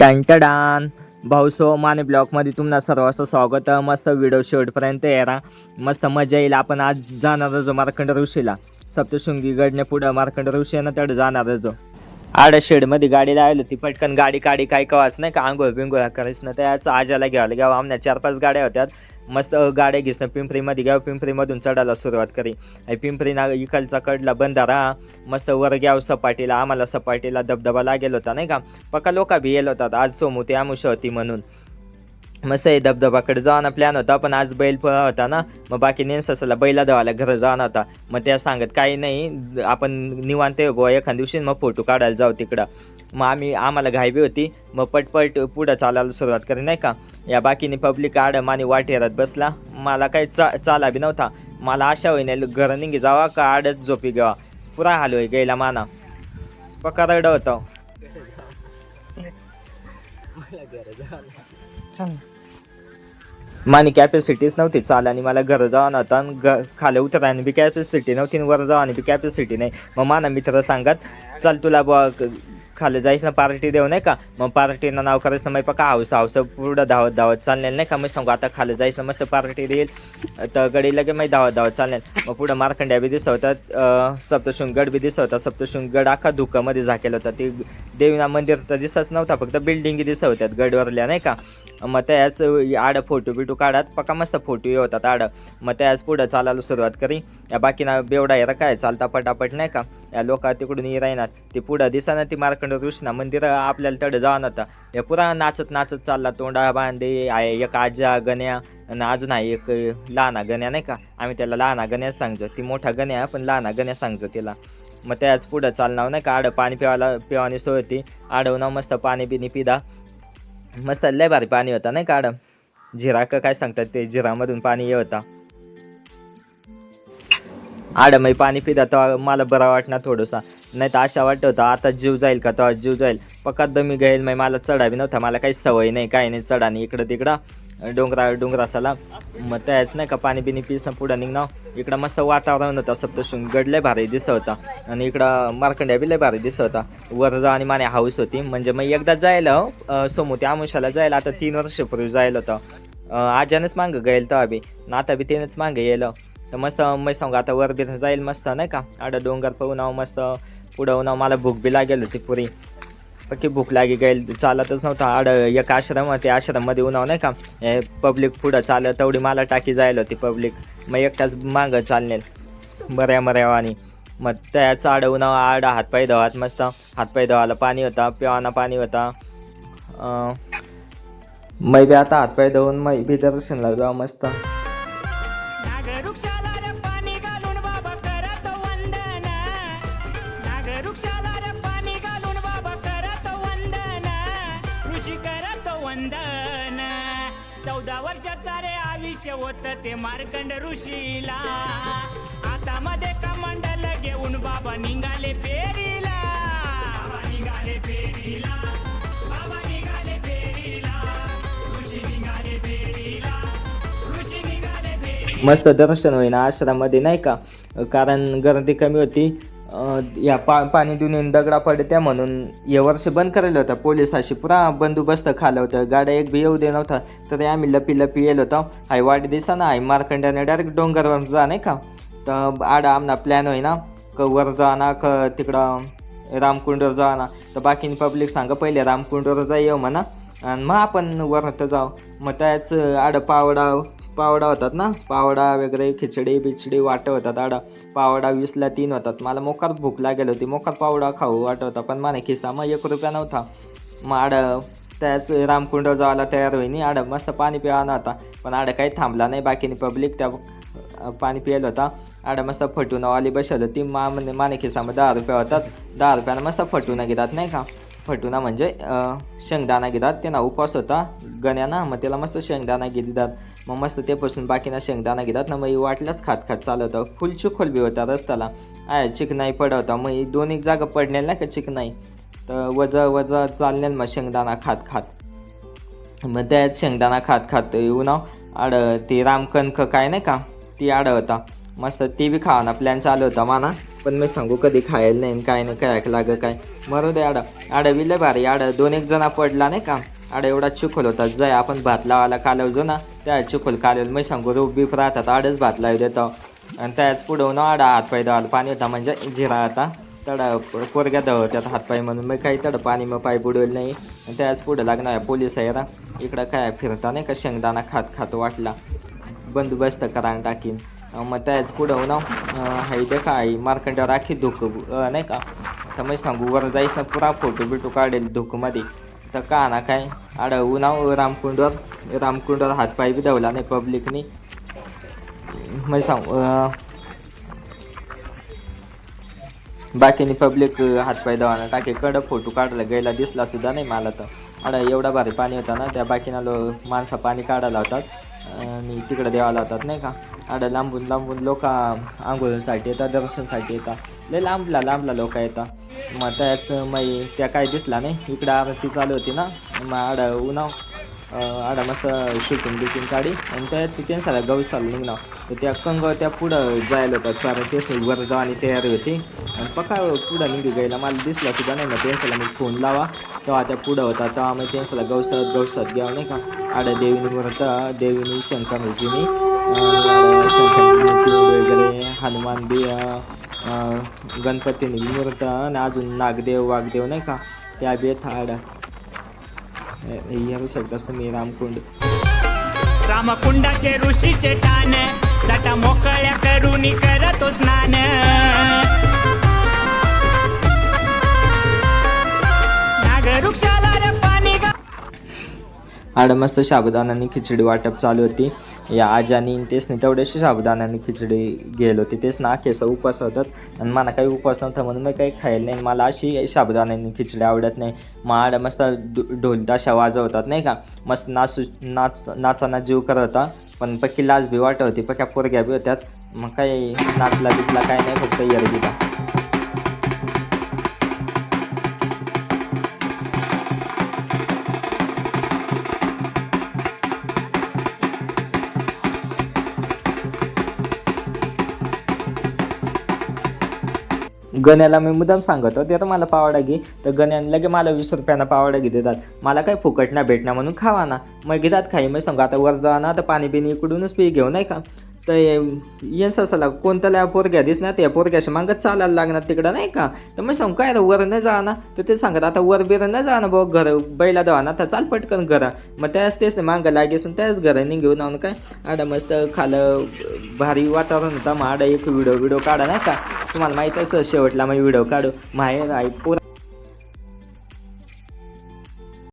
टँटडान. भाऊ सो माने ब्लॉकमध्ये तुम्हाला सर्वांचं स्वागत. मस्त व्हिडिओ शेवटपर्यंत येणार मस्त मजा येईल. आपण आज जाणार जो मार्कंड ऋषीला. सप्तशृंगी गडने पुढं मार्कंड ऋषी आहे ना तेवढं जाणार जो. आड शेडमध्ये गाडी लावली ती पटकन गाडी काडी काय कवाच नाही का? आंघोळ बिंगोळ करायच ना त्याच आजाला घ्यायला घ्यावं आमच्या चार पाच गाड्या होत्यात. मस्त गाड्या घेसणं पिंपरीमध्ये घ्यावं पिंपरीमधून चढायला सुरुवात करी. आणि पिंपरी ना इकडचा कडला बंधारा मस्त वर घ्याव सपाटीला. आम्हाला सपाटीला दबदबा लागेल होता नाही का? पक्का लोका बी येल होतात. आज सोमू आमुष होती म्हणून. मस्त आहे धबधबाकडे जाऊन प्लॅन होता पण आज बैल पळा होता ना मग बाकी नेनसला बैला धवायला घर जाणं होता. मग त्या सांगत काही नाही आपण निवांत आहे बुवा एखाद दिवशी मग फोटो काढायला जाऊ तिकडं. मग आम्ही आम्हाला घाईबी होती मग पटपट पुढं चालायला सुरुवात करी नाही का? या बाकीने पब्लिक आड माने वाटेरात बसला. मला काही चा चाला बी नव्हता. मला आशा होईन घर निघी जावा का आडच झोपी घ्यावा पुरा हाल होई गेला माना. पक्का रड होता मानी कॅपॅसिटीच नव्हती. चाल आणि मला घर जावं नव्हतं आणि ग खाली उतरायला बी कॅपॅसिटी नव्हती आणि वर जावं बी कॅपॅसिटी नाही. मग माना मित्र सांगत चल तुला बुवा क- खाली जायचं ना पार्टी देऊ नाही का? मग पार्टीनं नाव करायचं ना मग पका हाऊस हाऊस पुढं धावत धावत चाललेलं नाही का? मग सांगू आता खाली जायचं मस्त पार्टी देईल. तर गडी लगे मग धावत धावत चाललेल. मग पुढं मारखंड्या बी दिसवतात अं, सप्तशृंग गड बी दिसवता सप्तशृंग गड अख्खा धुकामध्ये झाकेलं होतं. ते देवीना मंदिर तर दिसत नव्हता फक्त बिल्डिंगी दिसत होत्यात गडवरल्या नाही का? मग त्याच आड फोटो बिटू काढत पक्का मस्त फोटो होतात आड. मग त्याच पुढं चालायला सुरुवात करी. या बाकीना बेवडा यार काय? चालता पटापट नाही का? या लोक तिकडून ये ती ते पुढं दिसाना ती मार्कंड कृष्णा मंदिर आपल्याला तड जाऊन आता. या पुरा नाचत नाचत चालला तोंडा बांधे आहे एक आजा गण्या आणि अजून आहे एक लहाना गण्या नाही का? आम्ही त्याला लहाना गण्या सांगतो. ती मोठा गण्या पण लहाना गण्या सांगतो तिला. मग त्याच पुढं चालणार नाही का? आड पाणी पिवायला पिवानी सोय होती. आडवणं मस्त पाणी बिनी पिदा. मस्त लय भारी पाणी होता नाही काढ जिरा का काय सांगतात ते? जिरामधून पाणी ये होता. आडमही पाणी पिता तेव्हा मला बरा वाटणार थोडंसा. नाही तर अशा वाटत होता आता जीव जाईल का? तेव्हा जीव जाईल. पक्का दमी घेईल मग मला चढावी नव्हता. मला काही सवय नाही काही नाही. चढा नाही इकडं तिकडं. डोंगरा डोंगरासाला. मग त्याच नाही का पाणी बिनी पिसणं पुढं निघणं. इकडं मस्त वातावरण होतं सप्तशृंग गड लय भारी दिसत. होता आणि इकडं मार्कंड्या बी लय भारी दिसत. होता वर जा आणि माने हाऊस होती. म्हणजे मग एकदा जायला हो, अं, त्या आमुषाला जायला. आता तीन वर्षपूर्वी जायला होतं. अं, मागं गेल तर बी ना आता बी त्यानंच मागं गेलं. तर मस्त मी सांगू आता वर बिर जाईल मस्त नाही का? आडं डोंगर पाहून मस्त पुढं नाव मला भूक बी लागेल होती पुरी. पक्की भूक लागी गेल चालतच नव्हता आड एक आश्रम ते आश्रममध्ये उन्हाव नाही का? हे पब्लिक पुढं चालत तेवढी मला टाकी जायला होती पब्लिक. मग एकटाच मागं चालनेल बऱ्या मऱ्यावानी मग त्याच आड उन्हाव आड हातपाय धवात मस्त. हातपाय धवायला पाणी होता पिवाना पाणी होता. मै बी आता हातपाय धुवून मै बी दर्शन जाऊ मस्त. वंदन. चौदा वर्षाचा रे आयुष्य होत ते मार्कंड ऋषीला. आता मध्ये कमंडल घेऊन बाबा निघाले फेरीला. बाबा निघाले फेरीला. बाबा निघाले ऋषी निघाले ऋषी निघाले मस्त दर्शन होईना आश्रमामध्ये नाही का? कारण गर्दी कमी होती. या पा पाणी देऊन दगडा पडत्या म्हणून या वर्ष बंद करायला होता. पोलिसाशी पुरा बंदोबस्त खाला होता गाड्या एक बी येऊ दे नव्हता तरी आम्ही लपी लपी येलो होतो. हाय वाट दिसा ना हाय मार्कंड्याने डायरेक्ट डोंगरवर जा नाही का? तर आड आमना प्लॅन होईना. क वर जाना क तिकडं रामकुंडवर जा ना तर बाकी पब्लिक सांगा पहिले रामकुंडवर जा येऊ म्हणा. आणि मग आपण वर तर जाऊ. मग त्याच आड पावडा पावडा होतात ना? पावडा वगैरे खिचडी बिचडी वाटं होतात आडा. पावडा वीसला तीन होतात. मला मोकार भूक लागेल होती. मोकार पावडा खाऊ वाटत होता. पण मला खिसा मग एक रुपया नव्हता. मग आडं त्याच रामकुंड जायला तयार होईनी. आडं मस्त पाणी प्यावा होता पण आडं काही थांबला नाही. बाकीनी पब्लिक त्या पाणी पियला होता. आडं मस्त फटून वाली बसवलं ती मा म्हणे माने खिसामध्ये दहा रुपये होतात. दहा रुपयानं मस्त फटून घेतात नाही का? फटुना म्हणजे शेंगदाणा घेतात. त्यांना उपवास होता. गण्याना मग त्याला मस्त शेंगदाणा घेतात मग मस्त ते पासून बाकीना शेंगदाणा घेतात. ना मग वाटल्याच खात खात चालवतं फुलची खोलबी होता रस्त्याला. आय चिकनाई पड होता. मग दोन एक जागा पडलेल नाही का चिकनाई? तर वजा वजा चालण्याल मग शेंगदाणा खात खात. मग त्यात शेंगदाणा खात खात येऊ ना आड ते रामकणक काय नाही का? ती आड होता. मस्त ते बी खावाना. प्लॅन चालू होता माना. पण मी सांगू कधी खायला नाही आणि काय नाही काय लाग काय? मरू दे आडा. आडा विले भारी आडा दोन एक जणा पडला नाही का? आडा एवढा चिखल होता जाय आपण भात लावायला कालवजो ना. त्या चिखल कालवलं मी सांगू रोप बीप राहतात आडच भात लावू देतो आणि त्याच पुढं ना आडा हात पाय धुवायला पाणी होता म्हणजे जिरा आता तडा पोरग्या धवत्यात हातपाय म्हणून मग काही तड पाणी मग पाय बुडवेल नाही. आणि त्याच पुढं लागणार पोलीस आहे रा इकडं काय फिरता नाही का शेंगदाणा खात खात वाटला. बंदोबस्त करायला टाकीन. मग त्याच पुढं ना हाय ते काय मार्कंड्यावर आखी धुक नाही का? तर मग सांगू वर जाईस ना पुरा फोटो बिटो काढेल धुकमध्ये. तर का ना काय आड उन्हाव रामकुंडवर. रामकुंडवर हातपाय बी धावला नाही पब्लिकनी मग सांगू बाकीनी पब्लिक हातपाय दवाना टाके. कडं फोटो काढला गेला दिसला सुद्धा नाही मला तर. अडा एवढा भारी पाणी होता ना त्या बाकीना लो माणसं पाणी काढायला होतात आणि तिकडं देवाला होतात नाही का? आडा लांबून लांबून लोक आंघोळीसाठी येतात दर्शनसाठी येतात. लय लांबला लांबला लोक येतात. मग त्याच मग त्या काय दिसला नाही. इकडं आरती चालू होती ना मग आडा उन्हाव आडा मस्त शूटिंग बिटिंग काढी आणि त्याच त्यांना चालू निघणार तर त्या कंग त्या पुढं जायला होतात कारण तेच वर जावानी तयारी होती. आणि पक्का पुढं निघू गेला. मला दिसला सुद्धा नाही मग त्यांच्याला मी फोन लावा. तेव्हा त्या पुढं होता. तेव्हा मग त्यांच्याला गवसत गवसत घ्यावं नाही का? आडा देवीनी मूर्त देवीनी शंकरजीनी शंकरजीनी वगैरे हनुमान बी गणपतीने गणपतीनी मूर्त आणि अजून नागदेव वागदेव नाही का? त्या बी थाड आडा. येऊ शकतास तुम्ही रामकुंड. रामकुंडाचे ऋषीचे टान जटा मोकळ्या करून करतो स्नान. आड मस्त साबुदाणानी खिचडी वाटप चालू होती. या आजानी तेच नाही तेवढ्याशी साबुदाणानी खिचडी गेलो होती. तेच ना केस उपवास होतात आणि मला काही उपवास नव्हता म्हणून मी काही खायला नाही. मला अशी साबुदाण्यानी खिचडी आवडत नाही. मग आड मस्त ढो- ढोल ताशा वाजवतात नाही का? मस्त नाचू नाच नाचाना जीव करत होता. पण पक्की लाज बी वाटत होती. पक्या पोरग्या बी होत्यात. मग काही नाचला बिचला काय नाही. फक्त येरबीला गण्याला मी मुद्दाम सांगत होतो तर मला पावडा घे. तर गण्याने लगे मला वीस रुपयानं पावडा घे देतात. मला काही फुकट ना भेटणार म्हणून खावा ना. मग घेतात खाई मग सांगू आता वर जा ना तर पाणी बिणी इकडूनच पी घेऊ नाही का? तर यांचं असं लाग कोणत्याला पोरग्या दिसणार त्या पोरग्याशी मागत चालायला लागणार तिकडं नाही का? तर मग सांग काय वर न जा ना तर ते सांगत आता वर बिर न जा ना भाऊ घर बैला दवा ना तर चाल पटकन घरा. मग त्याच तेच मागं लागेस ना त्याच घराने घेऊन आणून काय आडा मस्त खालं भारी वातावरण होता मग आडा एक व्हिडिओ व्हिडिओ काढा नाही का? तुम्हाला माहीत असं शेवटला मग व्हिडिओ काढू. माहेर आई पोर